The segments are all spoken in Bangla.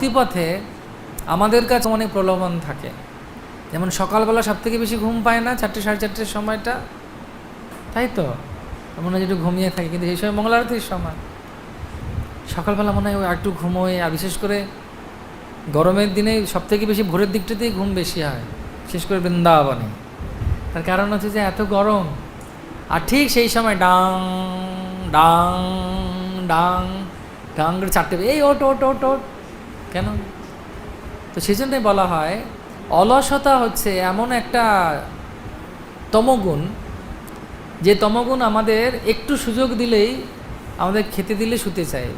ভক্তিপথে আমাদের কাছে অনেক প্রলোভন থাকে। যেমন সকালবেলা সব থেকে বেশি ঘুম পায় না চারটে, সাড়ে চারটের সময়টা। তাই তো? মনে হয় একটু ঘুমিয়ে থাকে, কিন্তু এই সময় মঙ্গল আরতির সময়। সকালবেলা মনে হয় একটু ঘুমোয় আর বিশেষ করে গরমের দিনে সব থেকে বেশি ভোরের দিকটাতেই ঘুম বেশি হয়, বিশেষ করে বৃন্দাবনে। তার কারণ হচ্ছে যে এত গরম, আর ঠিক সেই সময় ডাং ডাং ডাং ডাং করে চারটে এই ওট ওট ওট ওট কেন? তো সেই জন্যই বলা হয়, অলসতা হচ্ছে এমন একটা তমগুণ, যে তমগুণ আমাদের একটু সুযোগ দিলেই আমাদের খেতে দিলে শুতে চাই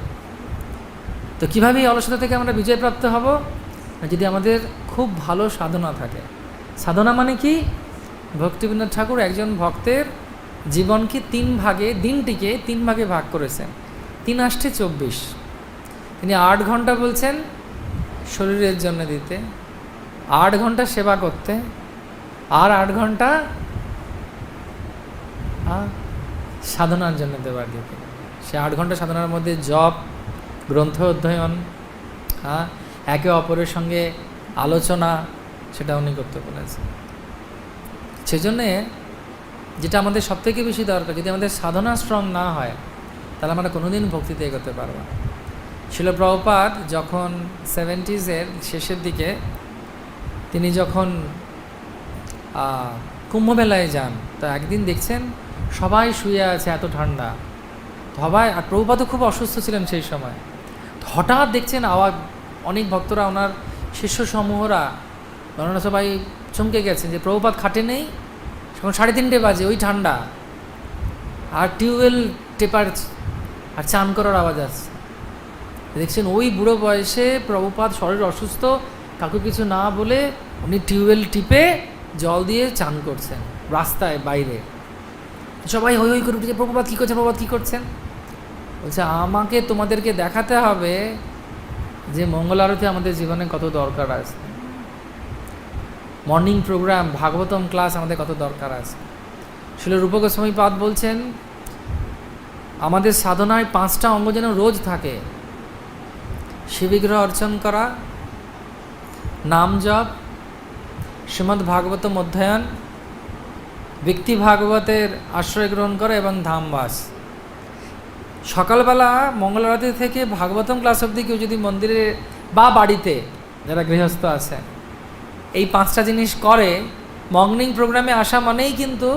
তো কীভাবে এই অলসতা থেকে আমরা বিজয়প্রাপ্ত হব? যদি আমাদের খুব ভালো সাধনা থাকে। সাধনা মানে কি? ভক্তিবিনোদ ঠাকুর একজন ভক্তের জীবনকে তিন ভাগে, দিনটিকে তিন ভাগে ভাগ করেছেন। তিন আষ্টে চব্বিশ। তিনি আট ঘণ্টা বলছেন শরীরের জন্য দিতে। আট ঘণ্টা সেবা করতে। আর আট ঘণ্টা সাধনার জন্য দেওয়ার দিতে সে আট ঘণ্টা সাধনার মধ্যে জপ, গ্রন্থ অধ্যয়ন হ্যাঁ একে অপরের সঙ্গে আলোচনা, সেটা উনি করতে বলেছেন। সেজন্যে যেটা আমাদের সবথেকে বেশি দরকার, যদি আমাদের সাধনা স্ট্রং না হয়, তাহলে আমরা কোনোদিন ভক্তিতে এগোতে পারব না। শিল প্রভুপাদ যখন সেভেন্টিজের শেষের দিকে তিনি যখন কুম্ভমেলায় যান, তো একদিন দেখছেন সবাই শুয়ে আছে এত ঠান্ডা। সবাই, আর প্রভুপাদও খুব অসুস্থ ছিলেন সেই সময়। হঠাৎ দেখছেন আওয়াজ অনেক ভক্তরা ওনার শিষ্য সমূহরা ওনারা সবাই চমকে গেছেন যে প্রভুপাত খাটে নেই তখন সাড়ে তিনটে বাজে, ওই ঠান্ডা। আর টিউবওয়েল টেপার, আর চান করার আওয়াজ আসছে। দেখছেন, ওই বুড়ো বয়সে প্রভুপাত শরীর অসুস্থ, কাউকে কিছু না বলে উনি টিউবওয়েল টিপে জল দিয়ে চান করছেন, রাস্তায়, বাইরে। সবাই হই হই করে উঠেছে প্রভুপাত কী করছেন প্রভুপাত কী করছেন? বলছে, আমাকে তোমাদেরকে দেখাতে হবে যে মঙ্গল আরতি আমাদের জীবনে কত দরকার আছে। মর্নিং প্রোগ্রাম ভাগবতম ক্লাস আমাদের কত দরকার আছে। শিল রূপ গোস্বামী পাদ বলছেন, আমাদের সাধনায় পাঁচটা অঙ্গ যেন রোজ থাকে শিবিগ্রহ অর্চন করা, নাম জপ শ্রীমদ্ ভাগবতম অধ্যয়ন ব্যক্তি ভাগবতের আশ্রয় গ্রহণ করা এবং ধামবাস। সকালবেলা, মঙ্গল আরতি থেকে ভাগবতম ক্লাস অবধি কেউ যদি মন্দিরে বা বাড়িতে যারা গৃহস্থ আছে এই পাঁচটা জিনিস করে, মর্নিং প্রোগ্রামে আসা মানেই কিন্তু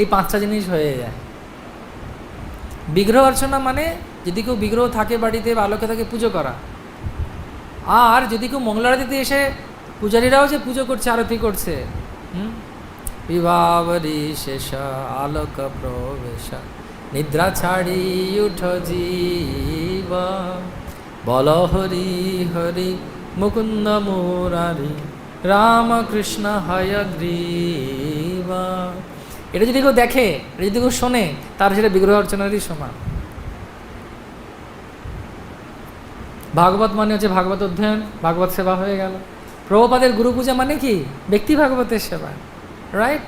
এই পাঁচটা জিনিস হয়ে যায়। বিগ্রহ অর্চনা মানে যদি কেউ বিগ্রহ থাকে বাড়িতে, বা আলোকে থাকে, পুজো করা। আর যদি কেউ মঙ্গলারতিতে এসে পূজারীরাও যে পুজো করছে, আরতি করছে, হুম? শেষ, আলোক প্রবেশ, নিদ্রা ছাড়ি উঠ জীব, বল হরি হরি, মুকুন্দ মুরারি রামকৃষ্ণ হয় গ্রীব। এটা যদি কেউ দেখে, এটা যদি কেউ শোনে, তার সেটা বিগ্রহ অর্চনারই সমান। ভাগবত মানে হচ্ছে ভাগবত অধ্যয়ন, ভাগবত সেবা হয়ে গেল। প্রভুপাদের গুরু পূজা মানে কি? ব্যক্তি ভাগবতের সেবা রাইট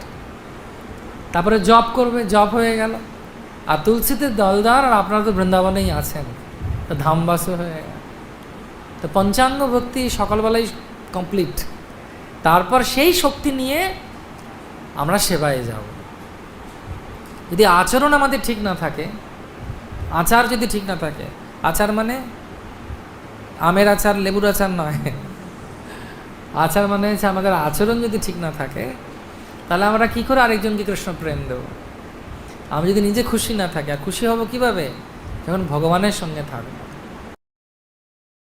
তারপরে জব করবে জব হয়ে গেল। আর তুলসীতে দলদার আর আপনারা তো বৃন্দাবনেই আছেন। তো ধামবাসও হয়ে গেল। তো পঞ্চাঙ্গ ভক্তি সকালবেলায় কমপ্লিট তারপর সেই শক্তি নিয়ে আমরা সেবায় যাব। যদি আচরণ আমাদের ঠিক না থাকে, আচার যদি ঠিক না থাকে, আচার মানে আমের আচার, লেবুর আচার নয়। আচার মানে হচ্ছে আমাদের আচরণ যদি ঠিক না থাকে, তাহলে আমরা কি করে আরেকজনকে কৃষ্ণ প্রেম দেব? আমি যদি নিজে খুশি না থাকি, আর খুশি হব কীভাবে? যখন ভগবানের সঙ্গে থাকব।